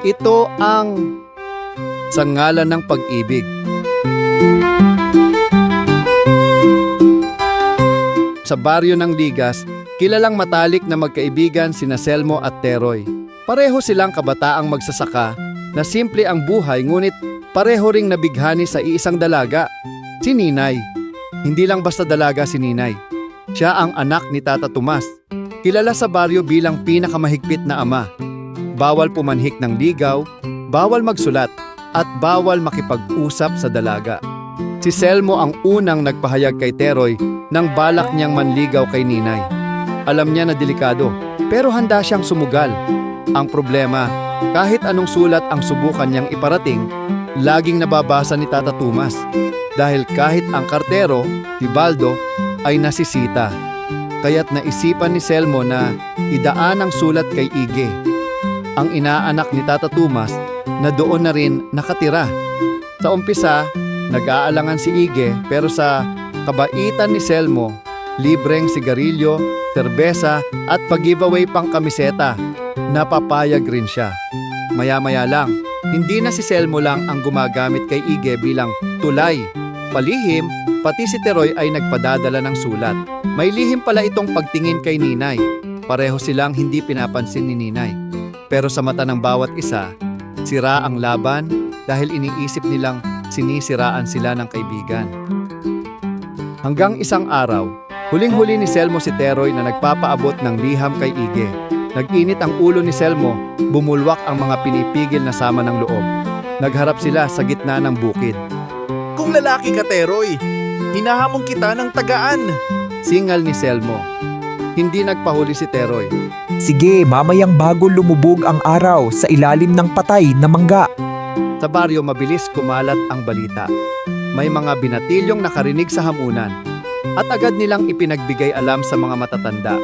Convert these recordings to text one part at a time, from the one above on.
Ito ang sa ngalan ng pag-ibig. Sa baryo ng Ligas, kilalang matalik na magkaibigan sina Selmo at Teroy. Pareho silang kabataang magsasaka na simple ang buhay ngunit pareho ring nabighani sa iisang dalaga, si Ninay. Hindi lang basta dalaga si Ninay. Siya ang anak ni Tata Tomas. Kilala sa baryo bilang pinakamahigpit na ama. Bawal pumanhik ng ligaw, bawal magsulat, at bawal makipag-usap sa dalaga. Si Selmo ang unang nagpahayag kay Teroy nang balak niyang manligaw kay Ninay. Alam niya na delikado, pero handa siyang sumugal. Ang problema, kahit anong sulat ang subukan niyang iparating, laging nababasa ni Tata Tomas. Dahil kahit ang kartero, si Baldo, ay nasisita. Kaya't naisipan ni Selmo na idaan ang sulat kay Ige. Ang inaanak ni Tata Tomas na doon na rin nakatira. Sa umpisa, nag-aalangan si Ige pero sa kabaitan ni Selmo, libreng sigarilyo, serbesa at pag-giveaway pang kamiseta, napapayag rin siya. Maya-maya lang, hindi na si Selmo lang ang gumagamit kay Ige bilang tulay. Palihim, pati si Teroy ay nagpadadala ng sulat. May lihim pala itong pagtingin kay Ninay. Pareho silang hindi pinapansin ni Ninay. Pero sa mata ng bawat isa, sira ang laban dahil iniisip nilang sinisiraan sila ng kaibigan. Hanggang isang araw, huling-huli ni Selmo si Teroy na nagpapaabot ng liham kay Ige. Nag-init ang ulo ni Selmo, bumulwak ang mga pinipigil na sama ng loob. Nagharap sila sa gitna ng bukid. Kung lalaki ka, Teroy, hinahamon kita ng tagaan. Singal ni Selmo. Hindi nagpahuli si Teroy. Sige, mamayang bago lumubog ang araw sa ilalim ng patay na mangga. Sa baryo mabilis kumalat ang balita. May mga binatilyong nakarinig sa hamunan at agad nilang ipinagbigay alam sa mga matatanda.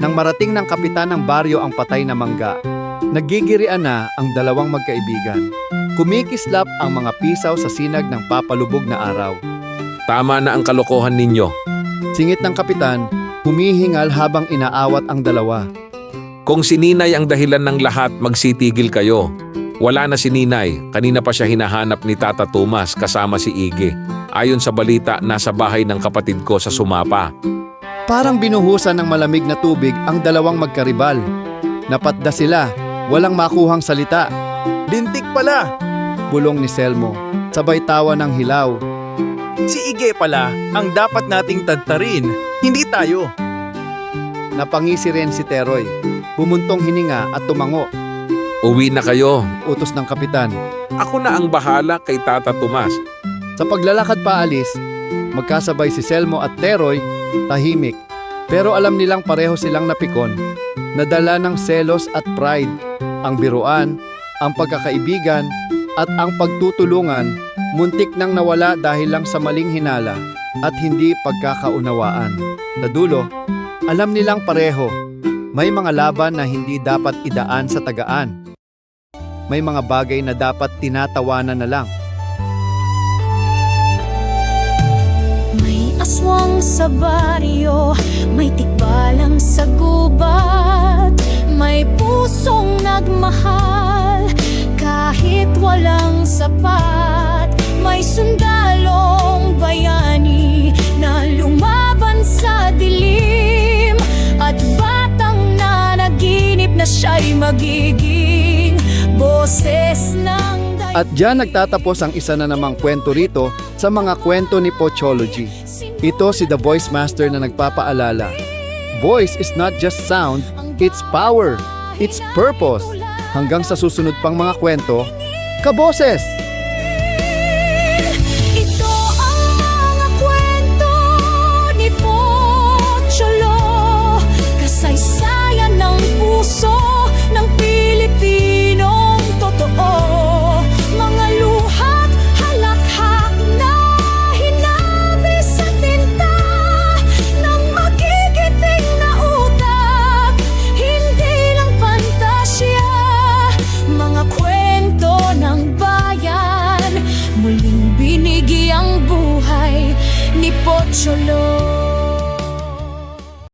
Nang marating ng kapitan ng baryo ang patay na mangga, nagigirian na ang dalawang magkaibigan. Kumikislap ang mga pisaw sa sinag ng papalubog na araw. Tama na ang kalokohan ninyo. Singit ng kapitan, humihingal habang inaawat ang dalawa. Kung si Ninay ang dahilan ng lahat, magsitigil kayo. Wala na si Ninay, kanina pa siya hinahanap ni Tata Tomas kasama si Ige. Ayon sa balita, nasa bahay ng kapatid ko sa Sumapa. Parang binuhusan ng malamig na tubig ang dalawang magkaribal. Napatda sila, walang makuhang salita. Lintik pala. Bulong ni Selmo, sabay tawa ng hilaw. Si Ige pala ang dapat nating tadtarin, hindi tayo. Napangisi rin si Teroy. Bumuntong hininga at tumango, Uwi na kayo. utos ng kapitan. Ako na ang bahala kay Tata Tomas. Sa paglalakad paalis, magkasabay si Selmo at Teroy, tahimik. Pero alam nilang pareho silang napikon. Nadala ng selos at pride, ang biruan, ang pagkakaibigan, at ang pagtutulungan, muntik nang nawala dahil lang sa maling hinala at hindi pagkakaunawaan. Sa dulo, alam nilang pareho, may mga laban na hindi dapat idaan sa tagaan. May mga bagay na dapat tinatawanan na lang. May aswang sa baryo, may tikbalang sa gubat magiging boses ng At diyan nagtatapos ang isa na namang kwento rito sa mga kwento ni Pochology. Ito si The Voice Master na nagpapaalala. Voice is not just sound, it's power, it's purpose. Hanggang sa susunod pang mga kwento, kaboses! solo